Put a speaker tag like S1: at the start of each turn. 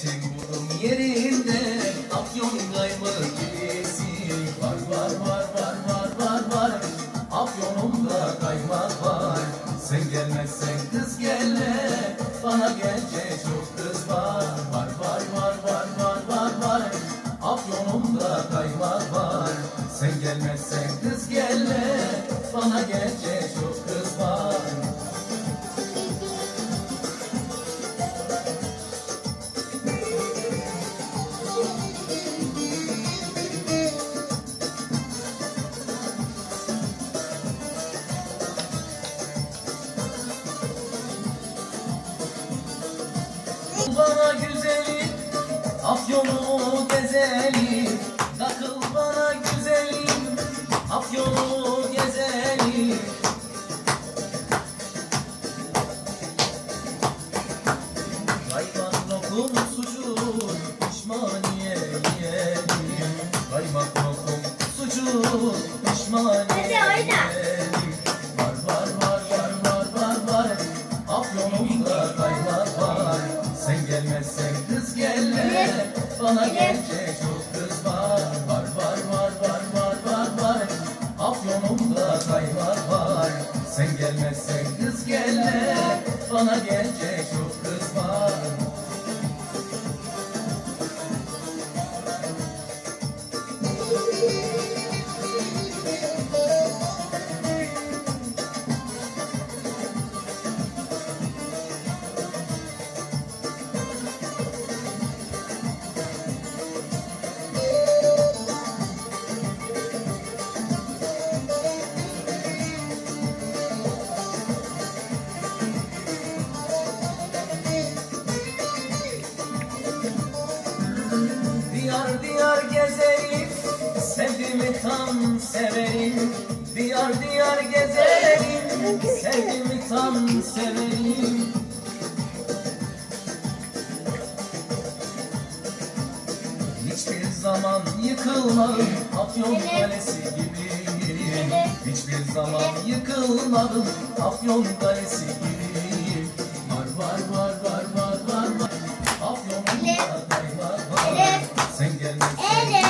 S1: Çiçek buldum yerinde Afyon kaymı gibisin. Var var var var var var var. Afyonumda kaymak var. Sen gelmezsen kız gelle Bana gelecek çok kız var. Var var var var var var var. Afyonumda kaymak var. Sen gelmezsen kız gelle Bana gelecek bana güzelim Afyonu gezelim Takıl bana güzelim Afyonu gezelim Kaymak lokum sucuk Pişmaniye yiyelim Kaymak lokum sucuk Pişmaniye Hadi Bana gelecek çok kız var Var var var var var var var Afyonumda kaymak var Sen gelmezsen kız gelle Bana gelecek çok Sevdimi tam severim. Diyar diyar gezerim. Sevdimi tam severim. Hiçbir zaman yıkılmadım. Afyon Kalesi gibi. Hiçbir zaman yıkılmadım. Afyon Kalesi gibi. Var var var var var var var. Afyon Kalesi var var var. Sen gelmesin